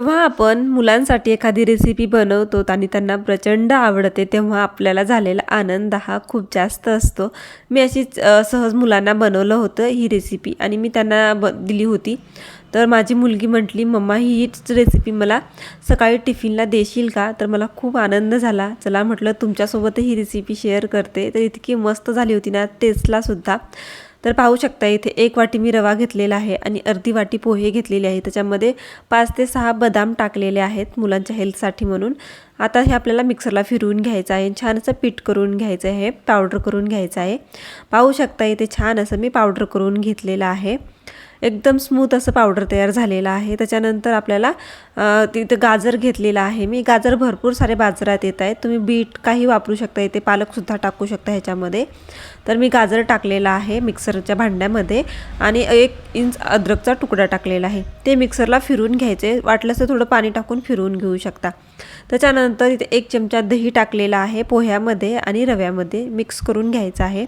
जेव्हा आपण मुलांसाठी एखादी रेसिपी बनवतो आणि त्यांना प्रचंड आवडते तेव्हा आपल्याला झालेला आनंद हा खूप जास्त असतो. मी अशीच सहज मुलांना बनवलं होतं ही रेसिपी आणि मी त्यांना ब दिली होती. तर माझी मुलगी म्हटली मम्मा हीच रेसिपी मला सकाळी टिफिनला देशील का? तर मला खूप आनंद झाला. चला म्हटलं तुमच्यासोबत ही रेसिपी शेअर करते. तर इतकी मस्त झाली होती ना टेस्टलासुद्धा तर पाहू शकता इथे एक वाटी मी रवा घेतलेला आहे आणि अर्धी वाटी पोहे घेतलेले आहे. त्याच्यामध्ये पाच ते सहा बदाम टाकलेले आहेत मुलांच्या हेल्थसाठी म्हणून. आता हे आपल्याला मिक्सरला फिरवून घ्यायचं आहे. छान असं पीठ करून घ्यायचं आहे. पावडर करून घ्यायचं आहे. पाहू शकता इथे छान असं मी पावडर करून घेतलेलं आहे. एकदम स्मूथ असं पावडर तयार झालेलं आहे. त्याच्यानंतर आपल्याला तिथं गाजर घेतलेलं आहे. मी गाजर भरपूर सारे बाजारात येत आहेत. तुम्ही बीट काही वापरू शकता. इथे पालकसुद्धा टाकू शकता ह्याच्यामध्ये. तर मी गाजर टाकलेला आहे मिक्सरच्या भांड्यामध्ये आणि एक इंच अद्रकचा तुकडा टाकलेला आहे. ते मिक्सरला फिरून घ्यायचे. वाटलंच तर थोडं पाणी टाकून फिरवून घेऊ शकता. त्याच्यानंतर इथे एक चमचा दही टाकलेला आहे पोह्यामध्ये आणि रव्यामध्ये मिक्स करून घ्यायचं आहे.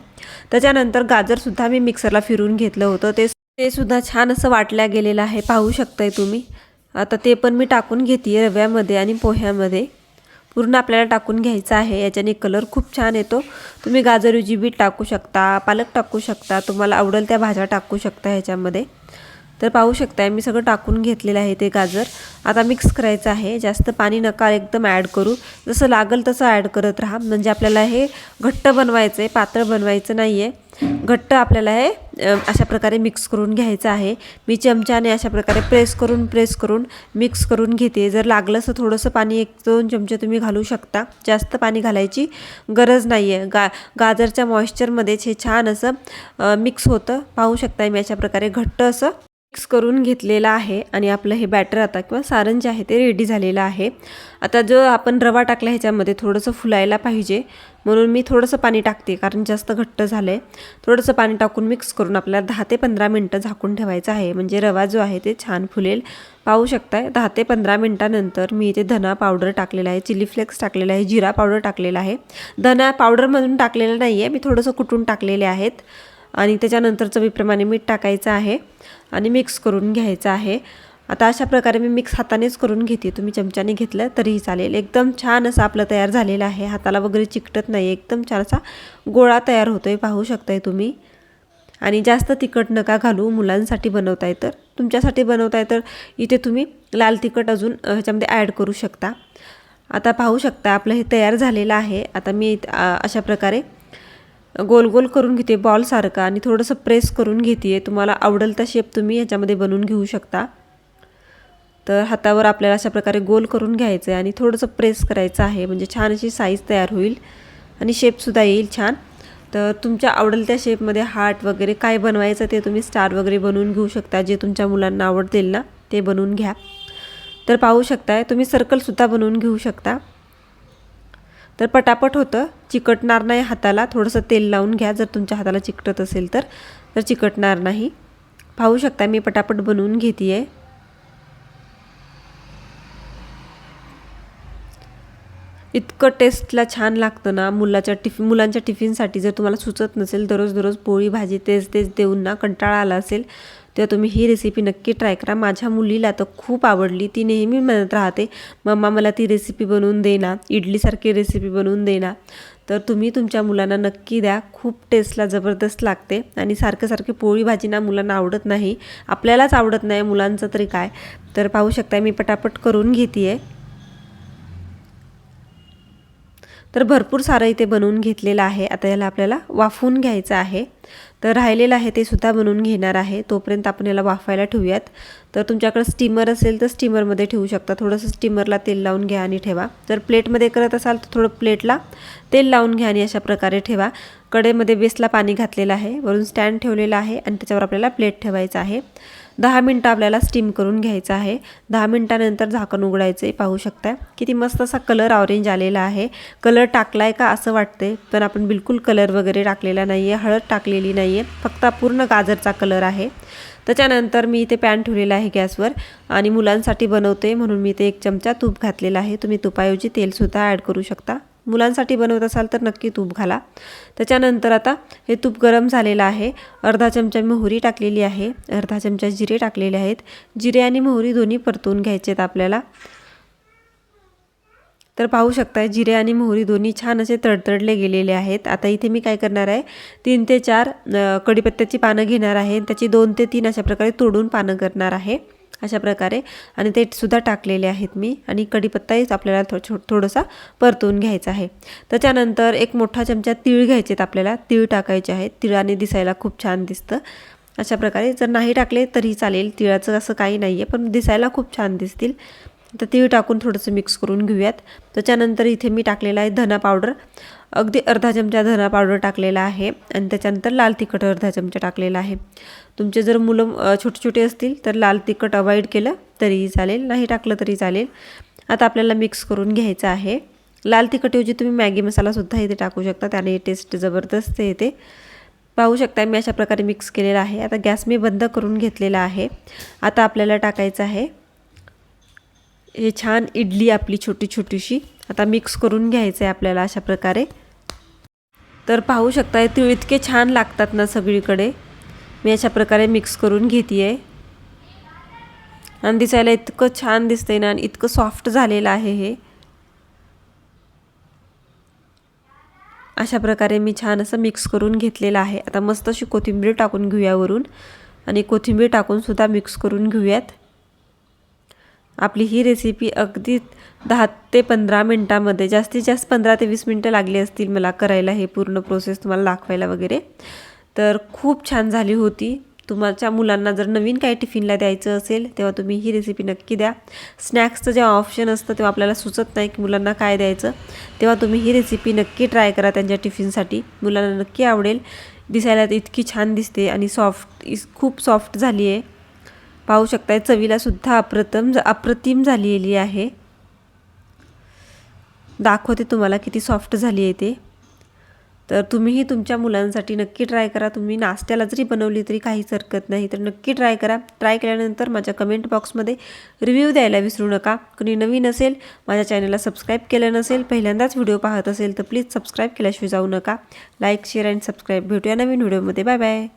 त्याच्यानंतर गाजरसुद्धा मी मिक्सरला फिरून घेतलं होतं. ते ते सुद्धा छान असं वाटल्या गेलेलं आहे. पाहू शकताय तुम्ही. आता ते पण मी टाकून घेते रव्यामध्ये आणि पोह्यामध्ये. पूर्ण आपल्याला टाकून घ्यायचं आहे. याच्याने कलर खूप छान येतो. तुम्ही गाजर बीट टाकू शकता पालक टाकू शकता तुम्हाला आवडेल त्या भाज्या टाकू शकता ह्याच्यामध्ये. तर पाहू शकताय मी सगळं टाकून घेतलेलं आहे ते गाजर. आता मिक्स करायचं आहे. जास्त पाणी नका एकदम ॲड करू. जसं लागल तसं ॲड करत राहा. म्हणजे आपल्याला हे घट्ट बनवायचं आहे पातळ बनवायचं नाही आहे घट्ट आपल्याला हे अशा प्रकारे मिक्स करून घ्यायचं आहे. मी चमच्याने अशा प्रकारे प्रेस करून प्रेस करून मिक्स करून घेते. जर लागलं असं थोडंसं पाणी एक दोन चमचे तुम्ही घालू शकता. जास्त पाणी घालायची गरज नाही आहे गा गाजरच्या मॉइश्चरमध्येच हे छान असं मिक्स होतं. पाहू शकता मी अशा प्रकारे घट्ट असं मिक्स करून घेतलेलं आहे आणि आपलं हे बॅटर आता किंवा सारण जे आहे ते रेडी झालेलं आहे. आता जो आपण रवा टाकला ह्याच्यामध्ये थोडंसं फुलायला पाहिजे. म्हणून मी थोडंसं पाणी टाकते कारण जास्त घट्ट झालं आहे थोडंसं पाणी टाकून मिक्स करून आपल्याला दहा ते पंधरा मिनटं झाकून ठेवायचं आहे. म्हणजे रवा जो आहे ते छान फुलेल. पाहू शकताय दहा ते पंधरा मिनटानंतर मी इथे धना पावडर टाकलेला आहे चिली फ्लेक्स टाकलेला आहे जिरा पावडर टाकलेला आहे. धना पावडरमधून टाकलेला नाही आहे मी थोडंसं कुटून टाकलेले आहेत. आणि त्याच्यानंतर चवीप्रमाणे मीठ टाकायचं आहे आणि मिक्स करून घ्यायचं आहे. आता अशा प्रकारे मी मिक्स हातानेच करून घेते. तुम्ही चमच्याने घेतलं तरीही चालेल. एकदम छान असं आपलं तयार झालेलं आहे. हाताला वगैरे चिकटत नाही एकदम छान असा गोळा तयार होतो आहे पाहू शकताय तुम्ही. आणि जास्त तिखट नका घालू. मुलांसाठी बनवताय तर. तुमच्यासाठी बनवताय तर इथे तुम्ही लाल तिखट अजून ह्याच्यामध्ये ॲड करू शकता. आता पाहू शकता आपलं हे तयार झालेलं आहे. आता मी अशा प्रकारे गोल गोल करून घेते बॉलसारखा आणि थोडंसं प्रेस करून घेते तुम्हाला आवडेल त्या शेप तुम्ही ह्याच्यामध्ये बनवून घेऊ शकता. तर हातावर आपल्याला अशा प्रकारे गोल करून घ्यायचं आहे आणि थोडंसं प्रेस करायचं आहे. म्हणजे छान अशी साईज तयार होईल आणि शेपसुद्धा येईल छान. तर तुमच्या आवडेल त्या शेपमध्ये हार्ट वगैरे काय बनवायचं ते तुम्ही स्टार वगैरे बनवून घेऊ शकता. जे तुमच्या मुलांना आवडतील ना ते बनवून घ्या. तर पाहू शकताय तुम्ही सर्कलसुद्धा बनवून घेऊ शकता. तर पटापट होतं. चिकटणार नाही हाताला. थोडंसं तेल लावून घ्या. जर तुमच्या हाताला चिकटत असेल तर तर चिकटणार नाही. पाहू शकता मी पटापट बनवून घेते आहे इतकं टेस्टला छान लागतं ना मुलाच्या टिफिन मुलांच्या टिफिनसाठी. जर तुम्हाला सुचत नसेल दररोज दररोज पोळी भाजी तेच तेच देऊन ना कंटाळा आला असेल तेव्हा तुम्ही ही रेसिपी नक्की ट्राय करा. माझ्या मुलीला तर खूप आवडली. ती नेहमी म्हणत राहते मम्मा मला ती रेसिपी बनवून दे ना. इडलीसारखी रेसिपी बनवून दे ना. तर तुम्ही तुमच्या मुलांना नक्की द्या. खूप टेस्टला जबरदस्त लागते. आणि सारखं सारखी पोळी भाजी ना मुलांना आवडत नाही. आपल्यालाच आवडत नाही मुलांचं तरी काय. तर पाहू शकता मी पटापट करून घेते आहे तर भरपूर सारं इथे बनवून घेतलेलं आहे. आता याला आपल्याला वाफवून घ्यायचं आहे. तर राहिलेलं आहे ते सुद्धा बनवून घेणार आहे. तोपर्यंत आपण याला वाफायला ठेवूयात. तर तुमच्याकडे स्टीमर असेल तर स्टीमरमध्ये ठेवू शकता. थोडंसं स्टीमरला तेल लावून घ्या आणि ठेवा. जर प्लेटमध्ये करत असाल तर थोडं प्लेटला तेल लावून घ्या आणि अशा प्रकारे ठेवा. कडेमध्ये बेसला पाणी घातलेलं आहे. वरून स्टँड ठेवलेला आहे आणि त्याच्यावर आपल्याला प्लेट ठेवायचं आहे. दहा मिनटं आपल्याला स्टीम करून घ्यायचं आहे. दहा मिनटानंतर झाकण उघडायचं. आहे पाहू शकता किती मस्त असा कलर ऑरेंज आलेला आहे. कलर टाकला आहे का असं वाटते पण आपण बिलकुल कलर वगैरे टाकलेला नाही आहे हळद टाकलेली नाही आहे फक्त पूर्ण गाजरचा कलर आहे. त्याच्यानंतर मी इथे पॅन ठेवलेला आहे गॅसवर. आणि मुलांसाठी बनवते. म्हणून मी इथे एक चमचा तूप घातलेला आहे. तुम्ही तुपाऐवजी तेलसुद्धा ॲड करू शकता. मुलांसाठी बनवत असाल तर नक्की तूप घाला. त्याच्यानंतर आता हे तूप गरम झालेलं आहे. अर्धा चमचा मोहरी टाकलेली आहे. अर्धा चमचा जिरे टाकलेले आहेत. जिरे आणि मोहरी दोन्ही परतून घ्यायचे आहेत आपल्याला. तर पाहू शकताय जिरे आणि मोहरी दोन्ही छान असे तडतडले गेलेले आहेत. आता इथे मी काय करणार आहे तीन ते चार कडीपत्त्याची पानं घेणार आहे. त्याची दोन ते तीन अशा प्रकारे तोडून पानं करणार आहे. अशा प्रकारे. आणि ते सुद्धा टाकलेले आहेत मी. आणि कढीपत्ताहीच आपल्याला थो छो थोडंसा परतून घ्यायचा आहे. त्याच्यानंतर एक मोठा चमचा तीळ घ्यायचे आहेत आपल्याला. तीळ टाकायचे आहेत. तिळाने दिसायला खूप छान दिसतं. अशा प्रकारे जर नाही टाकले तरी चालेल. तिळाचं असं काही नाही आहे पण दिसायला खूप छान दिसतील. तर तीळ टाकून थोडंसं मिक्स करून घेऊयात. त्याच्यानंतर इथे मी टाकलेला आहे धना पावडर अगदी अर्धा चमचा धना पावडर टाकलेला आहे आणि त्याच्यानंतर लाल तिखट अर्धा चमचा टाकलेला आहे. तुमचे जर मुलं छोटे छोटे असतील तर लाल तिखट अवॉइड केलं तरीही चालेल नाही टाकलं तरी चालेल. आता आपल्याला मिक्स करून घ्यायचं आहे. लाल तिखटऐवजी तुम्ही मॅगी मसालासुद्धा इथे टाकू शकता त्याने टेस्ट जबरदस्त येते. पाहू शकता मी अशा प्रकारे मिक्स केलेला आहे. आता गॅस मी बंद करून घेतलेला आहे. आता आपल्याला टाकायचं आहे हे छान इडली आपली छोटी छोटीशी. आता मिक्स करून घ्यायचं आहे आपल्याला अशा प्रकारे. तर पाहू शकता तीळ इतके छान लागतात ना सगळीकडे. मी अशा प्रकारे मिक्स करून घेते आहे आणि दिसायला इतकं छान दिसतंय ना आणि इतकं सॉफ्ट झालेलं आहे हे. अशा प्रकारे मी छान असं मिक्स करून घेतलेलं आहे. आता मस्त अशी कोथिंबीर टाकून घेऊया वरून. आणि कोथिंबीर टाकूनसुद्धा मिक्स करून घेऊयात. आपली ही रेसिपी अगदी दहा ते पंधरा मिनटामध्ये जास्तीत जास्त पंधरा ते वीस मिनटं लागली असतील मला करायला हे पूर्ण प्रोसेस तुम्हाला दाखवायला वगैरे. तर खूप छान झाली होती. तुमच्या मुलांना जर नवीन काही टिफिनला द्यायचं असेल तेव्हा तुम्ही ही रेसिपी नक्की द्या. स्नॅक्सचं जेव्हा ऑप्शन असतं तेव्हा आपल्याला सुचत नाही की मुलांना काय द्यायचं. तेव्हा तुम्ही ही रेसिपी नक्की ट्राय करा त्यांच्या टिफिनसाठी. मुलांना नक्की आवडेल. दिसायला इतकी छान दिसते आणि सॉफ्ट खूप सॉफ्ट झाली आहे पाहू शकताय चवीला सुद्धा अप्रतम अप्रतिम झालेली आहे. दाखवते तुम्हाला किती सॉफ्ट झाली आहे ते. तर तुम्हीही तुमच्या मुलांसाठी नक्की ट्राय करा. तुम्ही नाश्त्याला जरी बनवली तरी काहीच हरकत नाही. तर नक्की ट्राय करा. ट्राय केल्यानंतर माझ्या कमेंट बॉक्समध्ये रिव्ह्यू द्यायला विसरू नका. कुणी नवीन असेल माझ्या चॅनलला सबस्क्राईब केलं नसेल पहिल्यांदाच व्हिडिओ पाहत असेल तर प्लीज सबस्क्राईब केल्याशिवाय जाऊ नका. लाईक शेअर अँड सबस्क्राईब भेटूया नवीन व्हिडिओमध्ये बाय बाय